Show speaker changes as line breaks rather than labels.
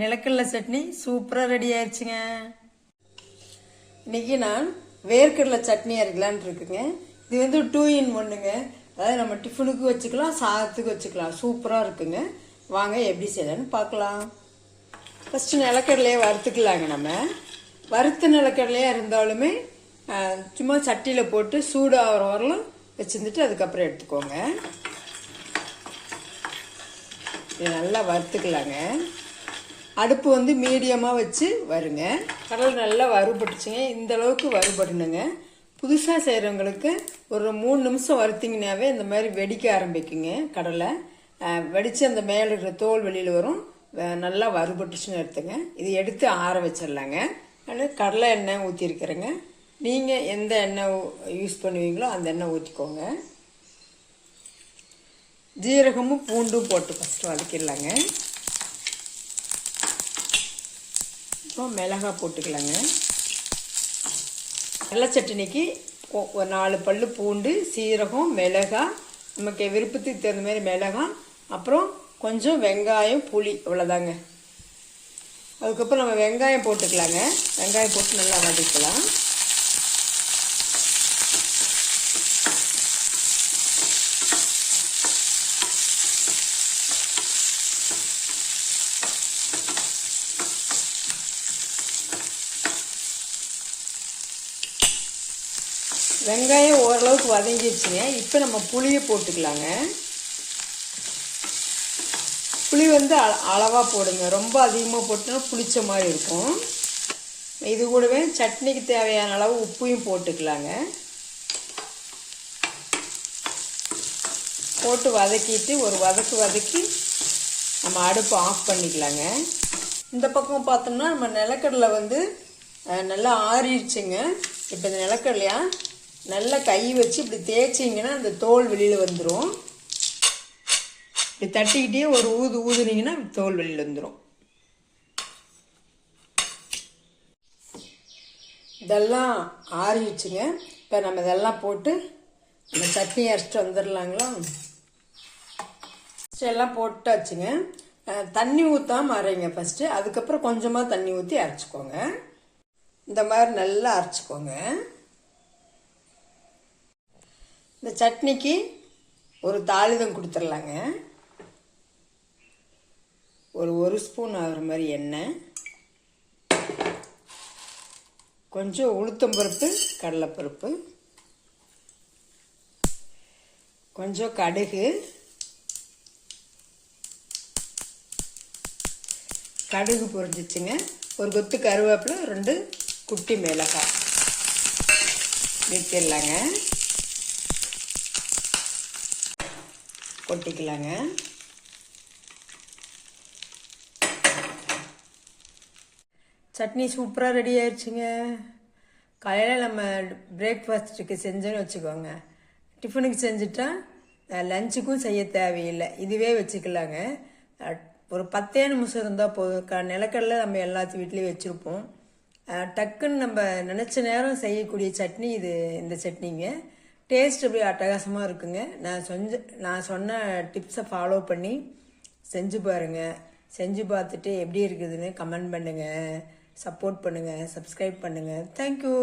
நிலக்கடலை சட்னி சூப்பராக ரெடி ஆயிடுச்சுங்க இன்னைக்கு நான் வேர்க்கடலை சட்னி அரைக்கலான்னு இருக்குங்க. இது வந்து டூ இன் ஒன்றுங்க அதாவது நம்ம டிஃபனுக்கு வச்சுக்கலாம் சாதத்துக்கு வச்சுக்கலாம். சூப்பராக இருக்குங்க. வாங்க எப்படி செய்யலான்னு பார்க்கலாம். ஃபஸ்ட்டு நிலக்கடலையே வறுத்துக்கலாங்க நம்ம. வறுத்த நிலக்கடலையாக இருந்தாலுமே சும்மா சட்டியில் போட்டு சூடாகிற வரலும் வச்சுருந்துட்டு அதுக்கப்புறம் எடுத்துக்கோங்க. இதை நல்லா வறுத்துக்கலாங்க. அடுப்பு வந்து மீடியமாக வச்சு வருங்க. கடலை நல்லா வறுபட்டுச்சுங்க. இந்த அளவுக்கு வறுபடணுங்க. புதுசாக செய்கிறவங்களுக்கு ஒரு மூணு நிமிஷம் வறுத்திங்கனாவே இந்த மாதிரி வெடிக்க ஆரம்பிக்குங்க கடலை. வெடித்து அந்த மேலே இருக்கிற தோல் வெளியில் வரும். நல்லா வறுபட்டுச்சுன்னு எடுத்துங்க. இது எடுத்து ஆற வச்சிடலாங்க. அதில் கடலை எண்ணெய் ஊற்றிருக்கிறேங்க நீங்கள் எந்த எண்ணெய் யூஸ் பண்ணுவீங்களோ அந்த எண்ணெய் ஊற்றிக்கோங்க ஜீரகமும் பூண்டும் போட்டு ஃபஸ்ட்டு வதக்கிடலாங்க. அப்புறம் மிளகாய் போட்டுக்கலாங்க. வெள்ளை சட்னிக்கு ஒரு நாலு பல் பூண்டு சீரகம் மிளகாய் நமக்கு விருப்பத்துக்கு தகுந்த மாதிரி மிளகாய் அப்புறம் கொஞ்சம் வெங்காயம் புளி இவ்வளோதாங்க அதுக்கப்புறம் நம்ம வெங்காயம் போட்டுக்கலாங்க. வெங்காயம் போட்டு நல்லா வதக்கலாம். வெங்காயம் ஓரளவுக்கு வதங்கிடுச்சுங்க இப்போ நம்ம புளியை போட்டுக்கலாங்க. புளி வந்து அள- போடுங்க. ரொம்ப அதிகமாக போட்டோன்னா புளிச்ச மாதிரி இருக்கும். இது கூடவே சட்னிக்கு தேவையான அளவு உப்பையும் போட்டுக்கலாங்க. போட்டு வதக்கிட்டு ஒரு வதக்கு வதக்கி நம்ம அடுப்பு ஆஃப் பண்ணிக்கலாங்க. இந்த பக்கம் பார்த்தோம்னா நம்ம நிலக்கடலை வந்து நல்லா ஆறிடுச்சுங்க இப்போ இந்த நிலக்கடலையா நல்லா கை வச்சு இப்படி தேய்ச்சிங்கன்னா அந்த தோல் வெளியில் வந்துடும் இப்படி தட்டிக்கிட்டே ஒரு ஊது ஊதுனீங்கன்னா தோல் வெளியில் வந்துடும் இதெல்லாம் ஆறிடுச்சுங்க. இப்போ நம்ம இதெல்லாம் போட்டு இந்த சட்னி அரைச்சிட்டு வந்துடலாங்களா ஃபஸ்ட்டு எல்லாம் போட்டாச்சுங்க. தண்ணி ஊற்றாம அரைங்க ஃபஸ்ட்டு அதுக்கப்புறம் கொஞ்சமாக தண்ணி ஊற்றி அரைச்சிக்கோங்க. இந்த மாதிரி நல்லா அரைச்சிக்கோங்க. இந்த சட்னிக்கு ஒரு தாளிதம் கொடுத்துடலாங்க. ஒரு ஒரு ஸ்பூன் ஆகிற மாதிரி எண்ணெய். கொஞ்சம் உளுத்தம்பருப்பு கடலைப்பருப்பு. கொஞ்சம் கடுகு. கடுகு பொரிஞ்சிச்சுங்க. ஒரு கொத்து கருவேப்பிலை ரெண்டு குட்டி மிளகாய். நிறுத்திடலாங்க கொட்டிக்கலாங்க. சட்னி சூப்பராக ரெடி ஆயிடுச்சுங்க காலையில் நம்ம பிரேக்ஃபாஸ்ட்டுக்கு செஞ்சோன்னு வச்சுக்கோங்க. டிஃபனுக்கு செஞ்சுட்டா லஞ்சுக்கும் செய்ய தேவையில்லை. இதுவே வச்சுக்கலாங்க. ஒரு பத்தே நிமிஷம் இருந்தால் போதும். க நிலக்கடலை நம்ம எல்லாத்து வீட்லேயும் வச்சுருப்போம். டக்குன்னு நம்ம நினச்ச நேரம் செய்யக்கூடிய சட்னி இது இந்த சட்னிங்க. டேஸ்ட் இப்படி அட்டகாசமாக இருக்குங்க. நான் செஞ்ச நான் சொன்ன டிப்ஸை ஃபாலோ பண்ணி செஞ்சு பாருங்க. செஞ்சு பார்த்துட்டு எப்படி இருக்குதுன்னு கமெண்ட் பண்ணுங்கள் சப்போர்ட் பண்ணுங்கள் சப்ஸ்கிரைப் பண்ணுங்கள் தேங்க்யூ